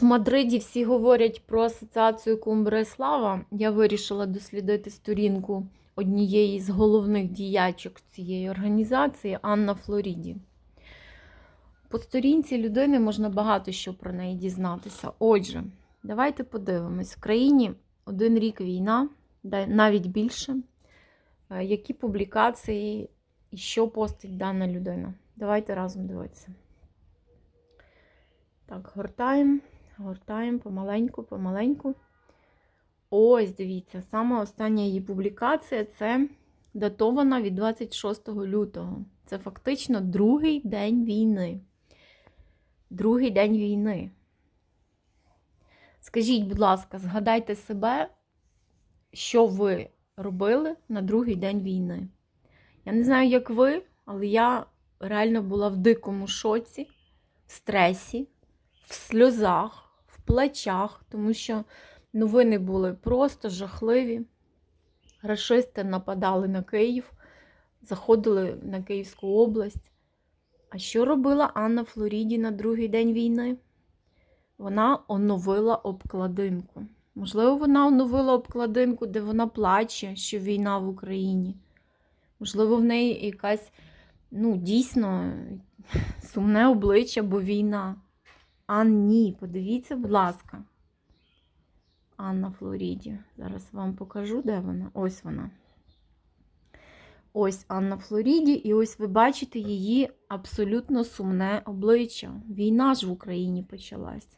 В Мадриді всі говорять про асоціацію Кумбре Слава. Я вирішила дослідити сторінку однієї з головних діячок цієї організації Анна Флоріді. По сторінці людини можна багато що про неї дізнатися. Отже, давайте подивимось. В країні один рік війна, навіть більше. Е, Які публікації і що постить дана людина? Давайте разом дивитися. Так, гортаємо, гортаємо помаленьку, помаленьку. Ось, дивіться, саме остання її публікація це датована від 26 лютого. Це фактично другий день війни. Другий день війни. Скажіть, будь ласка, згадайте себе, що ви робили на другий день війни. Я не знаю, як ви, але я реально була в дикому шоці, в стресі, в сльозах, в плачах, тому що новини були просто жахливі. Рашисти нападали на Київ, заходили на Київську область. А що робила Анна Флоріді на другий день війни? Вона оновила обкладинку. Можливо, вона оновила обкладинку, де вона плаче, що війна в Україні. Можливо, в неї якась, ну, дійсно сумне обличчя, бо війна. А ні, подивіться, будь ласка. Анна Флоріді. Зараз вам покажу, де вона. Ось вона. Ось Анна Флоріді, і ось ви бачите її абсолютно сумне обличчя. Війна ж в Україні почалась.